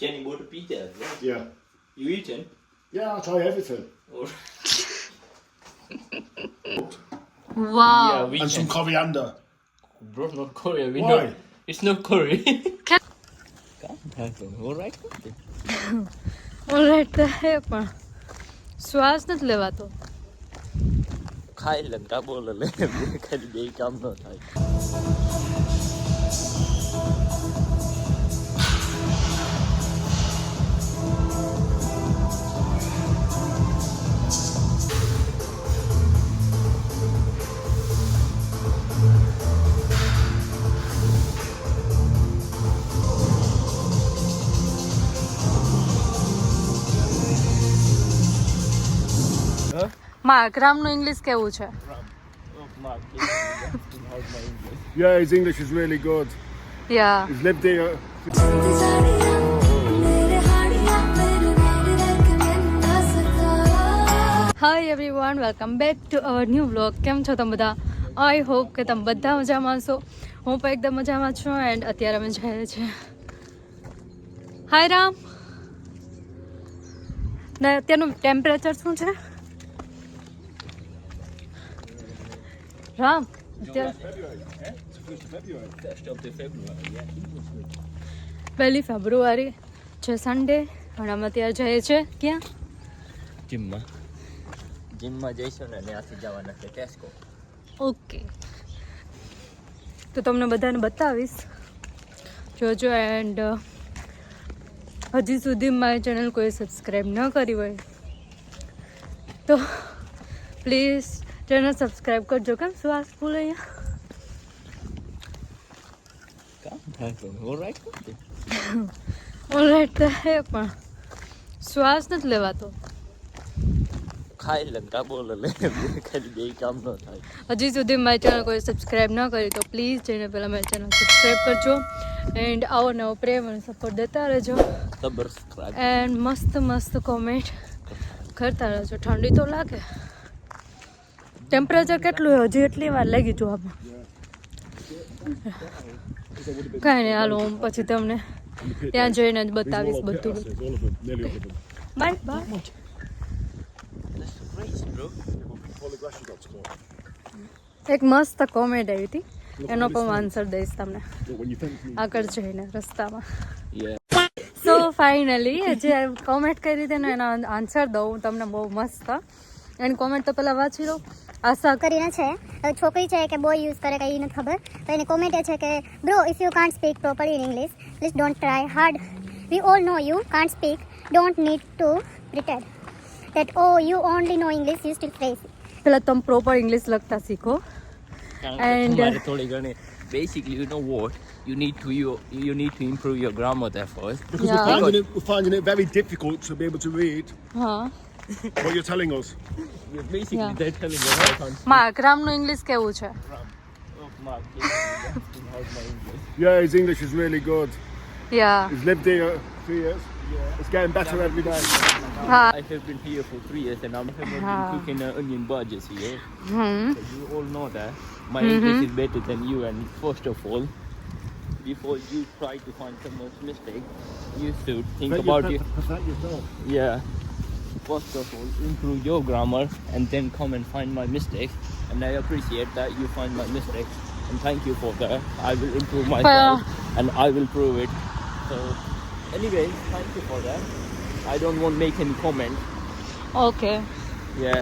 Jenny bought a pizza. Yeah. Yeah. You eaten? Yeah, I try everything. Or Wow. yeah, we and some can. coriander. Bro, not Korea. We Why? know it's not Korea. Can- Can't happen. All right. Alright તો હે પણ શ્વાસ નથી લેવાતો ખાઈ લે ડાબો લે ખાલી બે કામ ન થાય માકરામનું ઇંગ્લિશ કેવું છે? Yeah, his English is really good. Yeah He's lived here. Hi everyone welcome back to our new blog કેમ છો તમે બધા? આઈ હોપ કે તમે બધા મજામાં છો. હું પણ એકદમ મજામાં છું એન્ડ અત્યારે અમે જઈએ છીએ. હાય રામ ને અત્યારનું ટેમ્પરેચર શું છે? રામ અત્યારે પહેલી ફેબ્રુઆરી છે સન્ડે પણ અમે ત્યાં જઈએ છીએ. ક્યાં? જીમમાં જીમમાં જઈશું ને ત્યાંથી જવાના છે ટેસ્કો ઓકે તો તમને બધાને બતાવીશ. જોજો એન્ડ હજી સુધી મારી ચેનલ કોઈ સબસ્ક્રાઈબ ન કરી હોય. તો પ્લીઝ ચેનલ સબસ્ક્રાઈબ કરજો કેમ શ્વાસ ફૂલ અહીંયા ઓલરાઈટ તો હે પણ શ્વાસ નથી લેવાતો ખાઈ લે ખાલી બે કામ ન થાય હજી સુધી મારી ચેનલ કોઈ સબસ્ક્રાઈબ ન કરી તો પ્લીઝ જઈને પહેલાં મારી ચેનલ સબસ્ક્રાઈબ કરજો એન્ડ આવો નવો પ્રેમ અને સપોર્ટ દેતા રહેજો એન્ડ મસ્ત મસ્ત કોમેન્ટ કરતા રહેજો ઠંડી તો લાગે ટેમ્પરેચર કેટલું હોય? હજી એટલી વાર લાગી જોવામાં કાંઈ નહીં, હાલો હું પછી તમને ત્યાં જઈને જ બતાવીશ બધું. બાય. બાય. એક મસ્ત કોમેન્ટ આવી હતી. એનો પણ આન્સર દઈશ તમને. આગળ જઈને રસ્તામાં. સો ફાઇનલી જે કોમેન્ટ કરી હતી એનો આન્સર દઉં તમને બહુ મસ્ત. એની કોમેન્ટ તો પહેલાં વાંચી લો આશા કરીને છે છોકરી છે કે બોય યુઝ કરે કઈ નથી ખબર તો એની કોમેન્ટ એ છે કે bro if you can't speak properly in English please don't try hard we all know you can't speak don't need to pretend that oh you only know english you still phrase પહેલાં તમે proper English લખતા શીખો તમારે થોડી ઘણી basically you know what you need to you you need to improve your grammar there first because Yeah. we're, finding it, we're finding it very difficult to be able to read હા what you're telling us. You're basically Yeah. they're telling you how I can't માકરામનું English કેવું છે oh, Mark, how's my English? Yeah, his English is really good. Yeah He's lived here three years. It's getting better every day. હા I have been here for three years and I'm have been Ah. cooking uh, onion burgers here. Hmm So you all know that my Mhm. English is better than you and first of all before you try to find someone's mistake you should think Perfect about your- you perfect yourself. yeah first of all improve your grammar and then come and find my mistakes and I appreciate that you find my mistakes and thank you for that I will improve myself and I will prove it so anyway thank you for that I don't want to make any comment okay yeah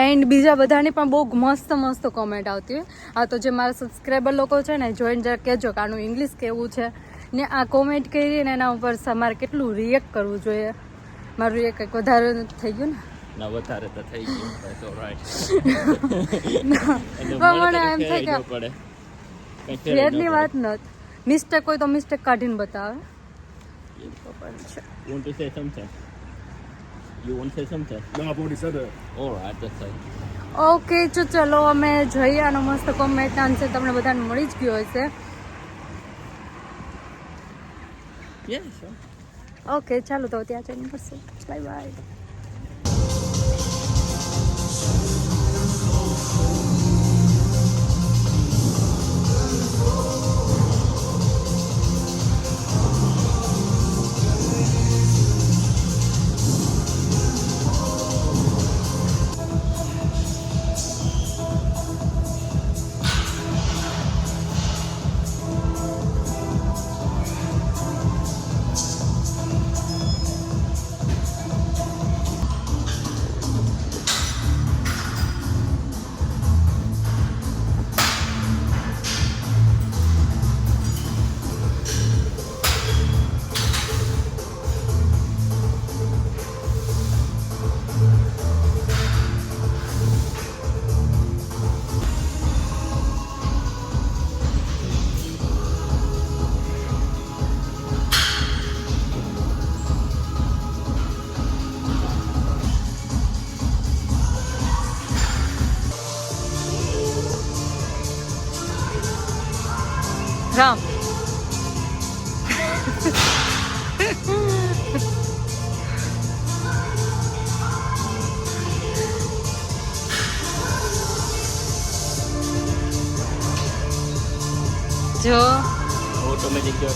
and બીજા બધાની પણ બહુ મસ્ત મસ્ત comment આવતી હોય આ તો જે મારા સબસ્ક્રાઈબર લોકો છે ને જોઈને જરા કહેજો કે આનું ઇંગ્લિશ કેવું છે ને આ કોમેન્ટ કરી ને એના ઉપર મારે કેટલું રિએક્ટ કરવું જોઈએ મારું રિએક્ટ કંઈક વધારે થઈ ગયું ને ના વધારે તો થઈ ગયું that's all right પણ મને એમ થાય કે પડે ફેરની વાત નથી મિસ્ટેક હોય તો મિસ્ટેક કાઢીને બતાવે You want to say something? You want to say something? No, I've already said it. All right, that's fine. Okay તો ચલો અમે જઈએ આનો મસ્ત કોમેન્ટ આન્સર તમને બધાને મળી જ ગયો હશે Yeah, sure. ઓકે ચાલો તો ત્યાં જઈને કરશું બાય બાય જો ઓટોમેટિક જો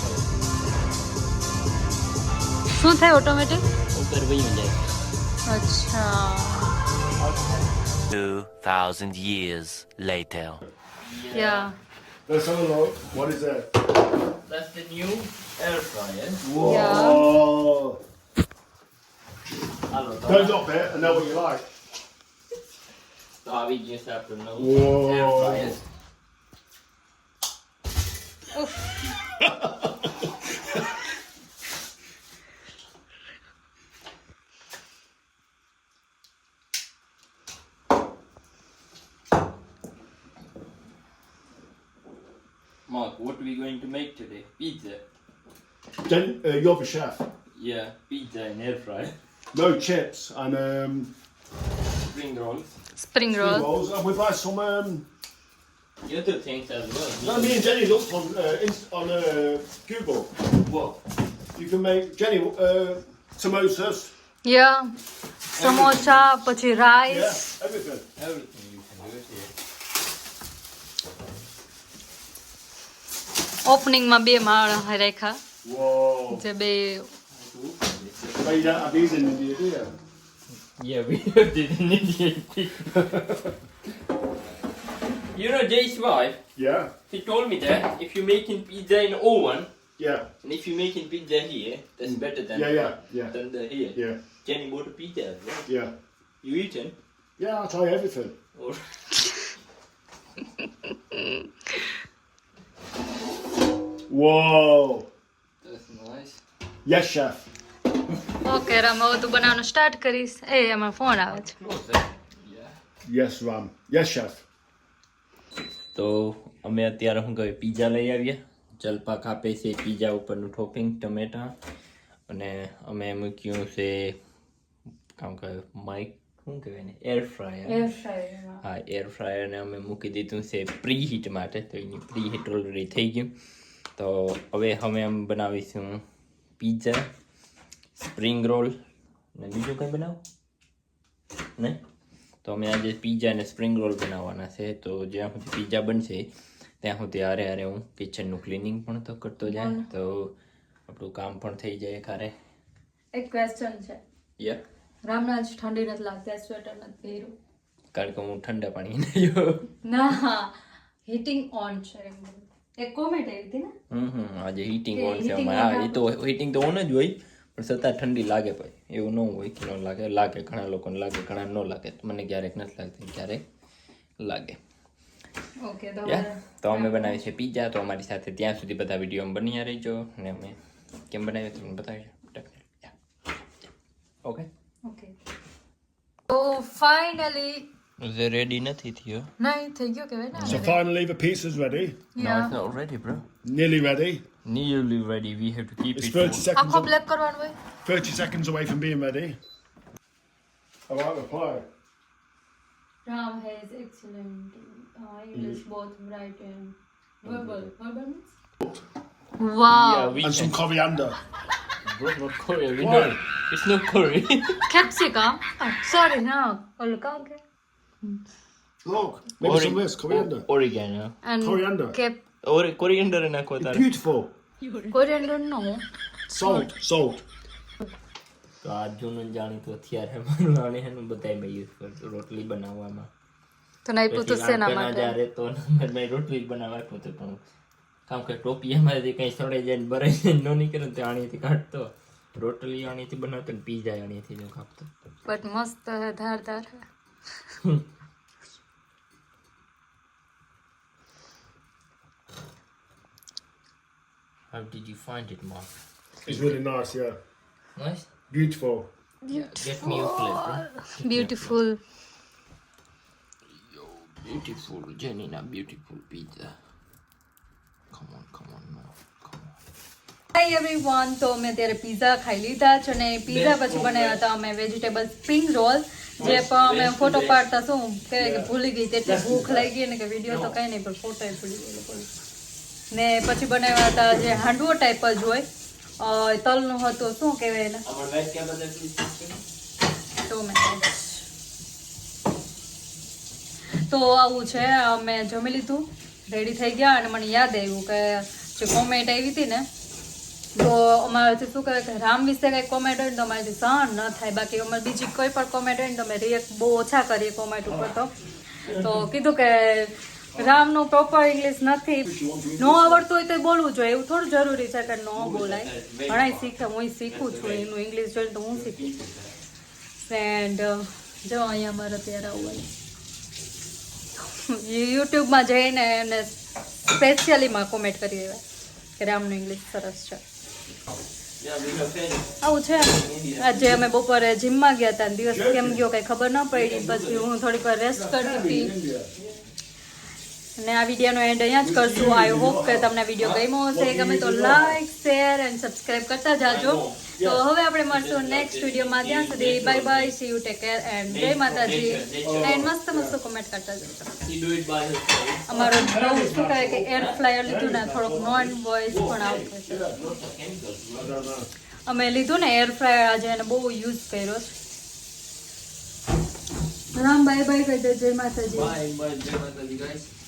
શું થાય ઓટોમેટિક ઉપર વયું જાય અચ્છા 2,000 years later. Yeah Let's have a look. What is that? That's the new air fryer. Whoa. હાલો તો Don't drop it and know what you like. તો આવી ગયું છે આપણું નવું Whoa. air fryer. Mark, what are we going to make today? Pizza. Then uh, you're the chef. Yeah, pizza and air fry. No chips and um, spring rolls. Spring rolls. rolls. And we buy some um, The other things as well. no, me and Jenny looked on uh, inst- on uh, Google. What? You can make Jenny uh, samosas. Yeah samosa પછી Yeah, rice everything. Everything you can do it here. ઓપનિંગમાં બે માળ રાખ્યા Whoa. જે બે But you don't have these in India, do you? Yeah, we did an Indian You know Jay's wife, Yeah. he told me that if you making pizza in oven Yeah. and if you making pizza here, that's better than Yeah, yeah, yeah. than the here. Yeah. Jenny bought a pizza as well. Yeah. You eaten? Yeah, I'll try everything. Or Whoa. that's nice. Yes, chef. Okay Ram હવે તું બનાવવાનું start કરીશ એ એમાં phone આવે છે Close eh? Yeah. Yes, Ram. Yes, chef. તો અમે અત્યારે શું કહે પીઝા લઈ આવ્યા જલપા કાપે છે પીઝા ઉપરનું ટોપિંગ ટમેટા. અને અમે મૂક્યું છે કામ કહે માઇક શું કહેવાય ને એર ફ્રાયર હા. એર ફ્રાયરને અમે મૂકી દીધું છે પ્રી હીટ માટે. તો એની પ્રી હીટ ઓલરેડી થઈ ગયું. તો હવે અમે એમ બનાવીશું પીઝા સ્પ્રિંગ રોલ ને બીજું કંઈ બનાવું? ને? તો અમે આજે પીઝા અને સ્પ્રિંગ રોલ બનાવવાના છે. તો જ્યાં સુધી પીઝા બનશે ત્યાં સુધી હારે હારે હું કિચનનું ક્લિનિંગ પણ તો કરતો જાય તો આપણું કામ પણ થઈ જાય ખારે એક ક્વેશ્ચન છે. યા. રામને આજ ઠંડી નથી લાગતી સ્વેટર નથી પહેર્યું. કારણ કે હું ઠંડા પાણી નહીં જો ના હીટિંગ ઓન છે એક કોમેન્ટ આવી હતી ને? હમ હમ આજે હીટિંગ ઓન છે અમારે. હા એ તો હીટિંગ તો ઓન જ હોય પણ છતાં ઠંડી લાગે ભાઈ એવું ન હોય કે ન લાગે. લાગે ઘણા લોકોને લાગે ઘણા ન લાગે. મને ક્યારેક નથી લાગતી ક્યારેક લાગે. ઓકે તો અમે બનાવીએ છીએ પીઝા તો અમારી સાથે ત્યાં સુધી બધા વીડિયો બન્યા રહીજો. અને અમે કેમ બનાવીએ તમને બતાવીશું ઓકે? ઓકે. તો ફાઇનલી રેડી નથી થયો. નહીં થઈ ગયો કહેવાય So ને finally, the pizza's ready. No, it's not ready, bro. Nearly ready. Nearly ready. We have to keep It's it 30 for... seconds. આખો બ્લેક કરવાનું હોય 30 seconds away from being ready. I like the pie. Ram has excellent uh, English both right and verbal. Verbal means? Wow. Yeah, we And some can. coriander. Bro, not Korea. We Why? know. It's not Korea. Capsicum? Oh, sorry, no. ઓલું કામ કે? Look, maybe Ori- some of this coriander. o- oregano. And Coriander. Cap- Or coriander નાખો તારે beautiful. coriander no. Salt, salt. તો આ જૂનું જાણીતું અત્યારે મારું નાની હેનું બધાય યુઝ કરતો રોટલી બનાવવામાં તો નહીં પૂછતું પછી શેના માટે જ્યારે તો મેં રોટલી બનાવવા હતું પણ કામ કે ટોપી એમાંથી કંઈ સડે જાય ને ભરાઈ જાય ને ન નીકળે ને તે આણીથી કાઢતો રોટલી આણીથી બનાવતો ને પીઝા આણીથી જો કાપતો બટ મસ્ત હે How did you find it, Mark? It's really nice, yeah. Nice? Beautiful. Get me your plate, bro. Beautiful Beautiful, Janina, beautiful pizza. Come on, come on, now. Come on. Hi everyone તો અમે ત્યારે pizza ખાઈ લીધા છે અને pizza પછી બનાવ્યા હતા અમે વેજીટેબલ સ્પ્રિંગ રોલ જે પણ અમે ફોટો પાડતા શું કહેવાય કે ભૂલી ગઈ તેટલી ભૂખ લાગી ને કે વિડીયો તો કઈ નહીં પણ ફોટો ભૂલી ગઈ લોકો ને પછી બનાવ્યા હતા જે હાંડવો ટાઈપ જ હોય. તલનું હતું શું કહેવાય એને? ટોમેટો તો આવું છે અમે જમી લીધું રેડી થઈ ગયા અને મને યાદ આવ્યું કે જે કોમેન્ટ આવી હતી ને તો અમારાથી શું કહેવાય કે રામ વિશે કંઈ કોમેન્ટ હોય ને તો અમારાથી સહન ન થાય. બાકી અમારે બીજી કોઈ પણ કોમેન્ટ હોય ને તો અમે રિએક્ટ બહુ ઓછા કરીએ કોમેન્ટ ઉપર તો. તો કીધું કે રામનું પ્રોપર ઇંગ્લિશ નથી. ન આવડતું હોય તો બોલવું જોઈએ. એવું થોડું જરૂરી છે કે ન બોલાય. ઘણા શીખે હું શીખું છું. એનું ઇંગ્લિશ જોઈને તો હું શીખું એન્ડ જો અહીંયા મારે ત્યારે આવું યુટ્યુબમાં જઈને એને સ્પેશિયલીમાં કોમેન્ટ કરી દેવાય કે રામનું ઇંગ્લિશ સરસ છે. આવું છે આજે અમે બપોરે જીમમાં ગયા હતા દિવસ કેમ ગયો કઈ ખબર ન પડી. પછી હું થોડીક વાર રેસ્ટ કરતી હતી. અને આ વિડીયોનો એન્ડ અહીંયા જ કરશું. આઈ હોપ કે તમને વીડિયો ગમ્યો હશે. ગમે તો લાઈક શેર એન્ડ સબસ્ક્રાઇબ કરતા જાજો. તો હવે આપણે મળશું નેક્સ્ટ વિડીયોમાં. ત્યાં સુધી bye bye see you take care and જય માતાજી. એન્ડ મસ્ત મસ્ત કોમેન્ટ કરતા જજો. અમારો શું કહે કે એર ફ્લાયર લીધું ને, થોડોક નોન વોઇસ પણ આવતો અમે લીધું ને એર ફ્રાયર આજે એને બહુ યુઝ કર્યો રામ બાય બાય કહી દે. જય માતાજી. બાય બાય જય માતાજી, guys.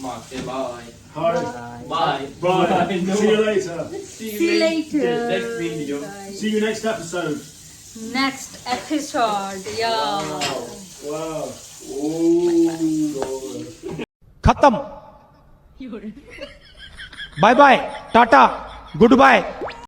Mark, say bye. Hi. Bye. Bye. See you later. See See you later. Next video. See you next episode. next episode yeah Wow. Oh. खत्म bye bye tata goodbye